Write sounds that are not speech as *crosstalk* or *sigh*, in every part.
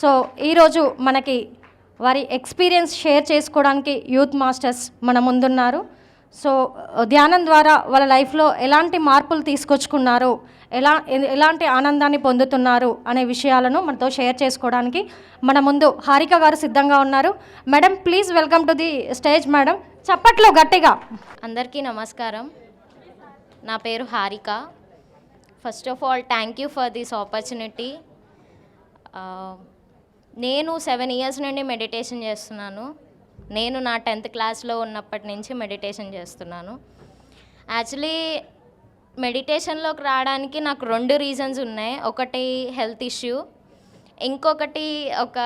So ఈరోజు మనకి వారి ఎక్స్పీరియన్స్ షేర్ చేసుకోవడానికి యూత్ మాస్టర్స్ మన ముందున్నారు. సో ధ్యానం ద్వారా వాళ్ళ లైఫ్లో ఎలాంటి మార్పులు తీసుకొచ్చుకున్నారు ఎలా ఎలాంటి ఆనందాన్ని పొందుతున్నారు అనే విషయాలను మనతో షేర్ చేసుకోవడానికి మన ముందు హారిక గారు సిద్ధంగా ఉన్నారు. Madam please welcome to the stage madam. చప్పట్లో గట్టిగా. అందరికీ నమస్కారం. నా పేరు Harika. First of all thank you for this opportunity. నేను సెవెన్ ఇయర్స్ నుండి మెడిటేషన్ చేస్తున్నాను. నేను నా టెన్త్ క్లాస్లో ఉన్నప్పటి నుంచి మెడిటేషన్ చేస్తున్నాను. యాక్చువల్లీ మెడిటేషన్లోకి రావడానికి నాకు రెండు రీజన్స్ ఉన్నాయి. ఒకటి హెల్త్ ఇష్యూ ఇంకొకటి ఒక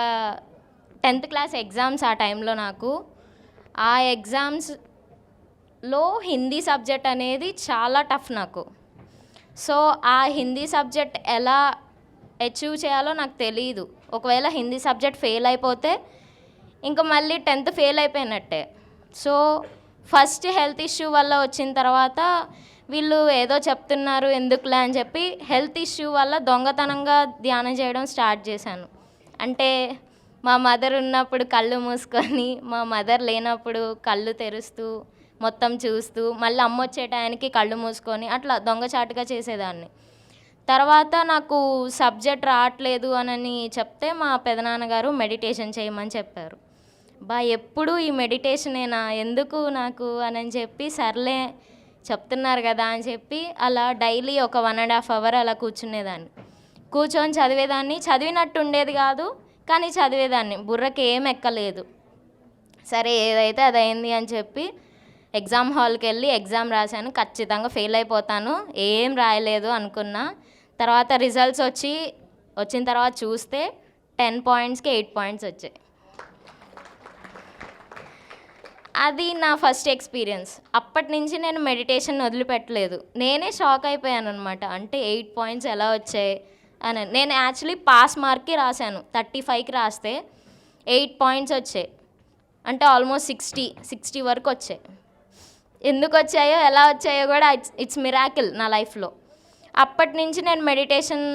టెన్త్ క్లాస్ ఎగ్జామ్స్ ఆ టైంలో నాకు. ఆ ఎగ్జామ్స్లో హిందీ సబ్జెక్ట్ అనేది చాలా టఫ్ నాకు. సో ఆ హిందీ సబ్జెక్ట్ ఎలా అచీవ్ చేయాలో నాకు తెలియదు ఒకవేళ హిందీ సబ్జెక్ట్ ఫెయిల్ అయిపోతే ఇంకా మళ్ళీ టెన్త్ ఫెయిల్ అయిపోయినట్టే. సో ఫస్ట్ హెల్త్ ఇష్యూ వల్ల వచ్చిన తర్వాత వీళ్ళు ఏదో చెప్తున్నారు ఎందుకులే అని చెప్పి హెల్త్ ఇష్యూ వల్ల దొంగతనంగా ధ్యానం చేయడం స్టార్ట్ చేశాను. అంటే మా మదర్ ఉన్నప్పుడు కళ్ళు మూసుకొని మా మదర్ లేనప్పుడు కళ్ళు తెరుస్తూ మొత్తం చూస్తూ మళ్ళీ అమ్మ వచ్చే టయానికి కళ్ళు మూసుకొని అట్లా దొంగచాటుగా చేసేదాన్ని. తర్వాత నాకు సబ్జెక్ట్ రావట్లేదు అనని చెప్తే మా పెదనాన్నగారు మెడిటేషన్ చేయమని చెప్పారు. బా ఎప్పుడు ఈ మెడిటేషనేనా? ఎందుకు నాకు అని చెప్పి సర్లే చెప్తున్నారు కదా అని చెప్పి అలా డైలీ ఒక వన్ అండ్ హాఫ్ అవర్ అలా కూర్చునేదాన్ని. కూర్చొని చదివేదాన్ని. చదివినట్టు ఉండేది కాదు కానీ చదివేదాన్ని. బుర్రకి ఏం ఎక్కలేదు. సరే ఏదైతే అది అయింది అని చెప్పి ఎగ్జామ్ హాల్కి వెళ్ళి ఎగ్జామ్ రాశాను ఖచ్చితంగా ఫెయిల్ అయిపోతాను ఏం రాయలేదు అనుకున్నా. తర్వాత రిజల్ట్స్ వచ్చి వచ్చిన తర్వాత చూస్తే టెన్ పాయింట్స్కి ఎయిట్ పాయింట్స్ వచ్చాయి. అది నా ఫస్ట్ ఎక్స్పీరియన్స్. అప్పటి నుంచి నేను మెడిటేషన్ వదిలిపెట్టలేదు. నేనే షాక్ అయిపోయాను అనమాట అంటే ఎయిట్ పాయింట్స్ ఎలా వచ్చాయి అని. నేను యాక్చువల్లీ పాస్ మార్క్కి రాశాను థర్టీ ఫైవ్కి రాస్తే ఎయిట్ పాయింట్స్ వచ్చాయి. అంటే ఆల్మోస్ట్ సిక్స్టీ సిక్స్టీ వరకు వచ్చాయి. ఎందుకు వచ్చాయో ఎలా వచ్చాయో కూడా ఇట్స్ ఇట్స్ మిరాకిల్ నా లైఫ్లో అప్పటి నుంచి నేను మెడిటేషన్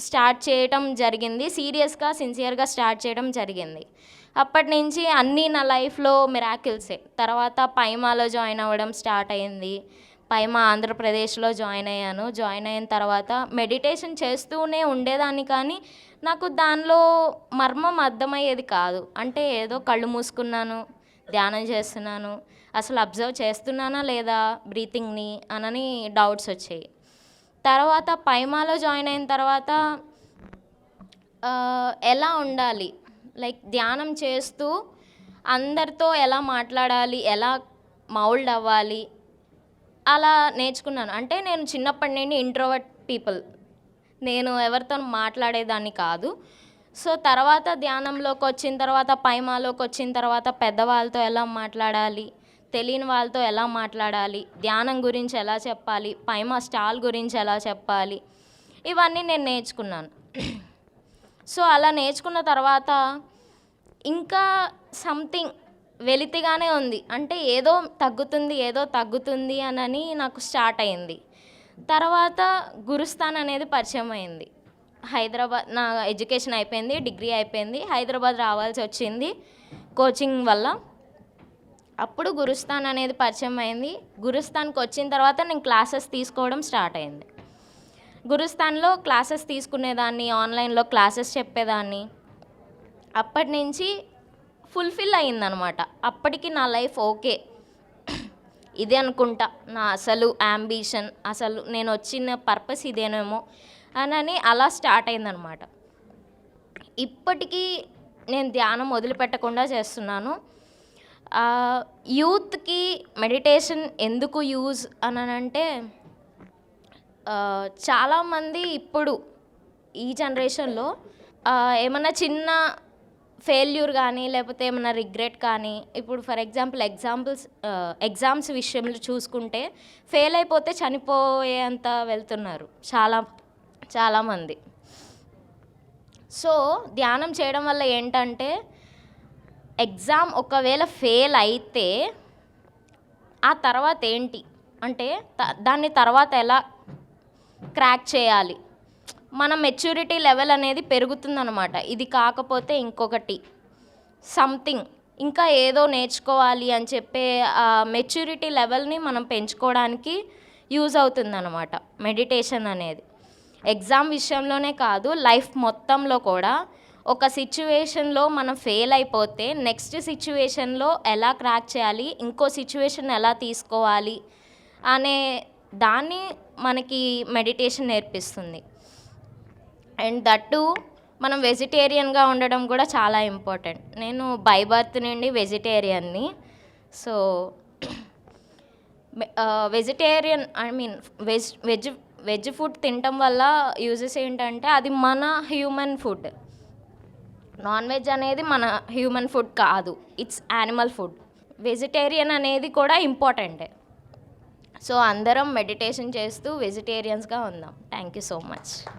స్టార్ట్ చేయటం జరిగింది. సీరియస్గా సిన్సియర్గా స్టార్ట్ చేయడం జరిగింది. అప్పటి నుంచి అన్నీ నా లైఫ్లో మిరాకిల్సే తర్వాత పైమాలో జాయిన్ అవ్వడం స్టార్ట్ అయింది. పైమా ఆంధ్రప్రదేశ్లో జాయిన్ అయ్యాను. జాయిన్ అయిన తర్వాత మెడిటేషన్ చేస్తూనే ఉండేదాన్ని కానీ నాకు దానిలో మర్మం అర్థమయ్యేది కాదు. అంటే ఏదో కళ్ళు మూసుకున్నాను ధ్యానం చేస్తున్నాను. అసలు అబ్జర్వ్ చేస్తున్నానా లేదా బ్రీతింగ్ని అనని డౌట్స్ వచ్చాయి. తర్వాత పైమాలో జాయిన్ అయిన తర్వాత ఎలా ఉండాలి? లైక్ ధ్యానం చేస్తూ అందరితో ఎలా మాట్లాడాలి? ఎలా మౌల్డ్ అవ్వాలి? అలా నేర్చుకున్నాను. అంటే నేను చిన్నప్పటి నుండి ఇంట్రోవర్ట్ పీపుల్. నేను ఎవరితో మాట్లాడేదాన్ని కాదు. సో తర్వాత ధ్యానంలోకి వచ్చిన తర్వాత పైమాలోకి వచ్చిన తర్వాత పెద్దవాళ్ళతో ఎలా మాట్లాడాలి తెలియని వాళ్ళతో ఎలా మాట్లాడాలి ధ్యానం గురించి ఎలా చెప్పాలి పైమా స్టాల్ గురించి ఎలా చెప్పాలి ఇవన్నీ నేను నేర్చుకున్నాను. సో అలా నేర్చుకున్న తర్వాత ఇంకా సంథింగ్ వెలితిగానే ఉంది. అంటే ఏదో తగ్గుతుంది ఏదో తగ్గుతుంది అనని నాకు స్టార్ట్ అయింది. తర్వాత గురుస్థాన్ అనేది పరిచయం అయింది. హైదరాబాద్ నా ఎడ్యుకేషన్ అయిపోయింది డిగ్రీ అయిపోయింది. హైదరాబాద్ రావాల్సి వచ్చింది కోచింగ్ వల్ల. అప్పుడు గురుస్థాన్ అనేది పరిచయం అయింది. గురుస్థాన్కి వచ్చిన తర్వాత నేను క్లాసెస్ తీసుకోవడం స్టార్ట్ అయింది. గురుస్థాన్లో క్లాసెస్ తీసుకునేదాన్ని ఆన్లైన్లో క్లాసెస్ చెప్పేదాన్ని. అప్పటి నుంచి ఫుల్ఫిల్ అయిందనమాట అప్పటికి నా లైఫ్ ఓకే. ఇదే అనుకుంటా. నా అసలు యాంబిషన్ అసలు నేను వచ్చిన పర్పస్ ఇదేనేమో. అని అలా స్టార్ట్ అయిందనమాట. ఇప్పటికీ నేను ధ్యానం వదిలిపెట్టకుండా చేస్తున్నాను. యూత్కి మెడిటేషన్ ఎందుకు యూజ్ అని అంటే చాలామంది ఇప్పుడు ఈ జనరేషన్లో ఏమైనా చిన్న ఫెయిల్యూర్ కానీ లేకపోతే ఏమైనా రిగ్రెట్ కానీ ఇప్పుడు ఫర్ ఎగ్జాంపుల్ ఎగ్జాంపుల్స్ ఎగ్జామ్స్ విషయంలో చూసుకుంటే ఫెయిల్ అయిపోతే చనిపోయేంత వెళ్తున్నారు చాలా చాలామంది. సో ధ్యానం చేయడం వల్ల ఏంటంటే ఎగ్జామ్ ఒకవేళ ఫెయిల్ అయితే ఆ తర్వాత ఏంటి? అంటే దాన్ని తర్వాత ఎలా క్రాక్ చేయాలి? మన మెచ్యూరిటీ లెవెల్ అనేది పెరుగుతుందన్నమాట. ఇది కాకపోతే ఇంకొకటి. సంథింగ్. ఇంకా ఏదో నేర్చుకోవాలి అని చెప్పే ఆ మెచ్యూరిటీ లెవెల్ని మనం పెంచుకోవడానికి యూజ్ అవుతుందన్నమాట. మెడిటేషన్ అనేది. ఎగ్జామ్ విషయంలోనే కాదు లైఫ్ మొత్తంలో కూడా. ఒక సిచ్యువేషన్లో మనం ఫెయిల్ అయిపోతే నెక్స్ట్ సిచ్యువేషన్లో ఎలా క్రాక్ చేయాలి ఇంకో సిచ్యువేషన్ ఎలా తీసుకోవాలి అనే దాన్ని మనకి మెడిటేషన్ నేర్పిస్తుంది. అండ్ దట్టు మనం వెజిటేరియన్గా ఉండడం కూడా చాలా ఇంపార్టెంట్. నేను బై బర్త్ నుండి వెజిటేరియన్ని. So *clears throat* vegetarian I mean veg veg veg food తినటం వల్ల యూజెస్ ఏంటంటే అది మన హ్యూమన్ ఫుడ్. నాన్ వెజ్ అనేది మన హ్యూమన్ ఫుడ్ కాదు. It's animal food. వెజిటేరియన్ అనేది కూడా ఇంపార్టెంటే. సో అందరం మెడిటేషన్ చేస్తూ వెజిటేరియన్స్గా ఉందాం. Thank you so much.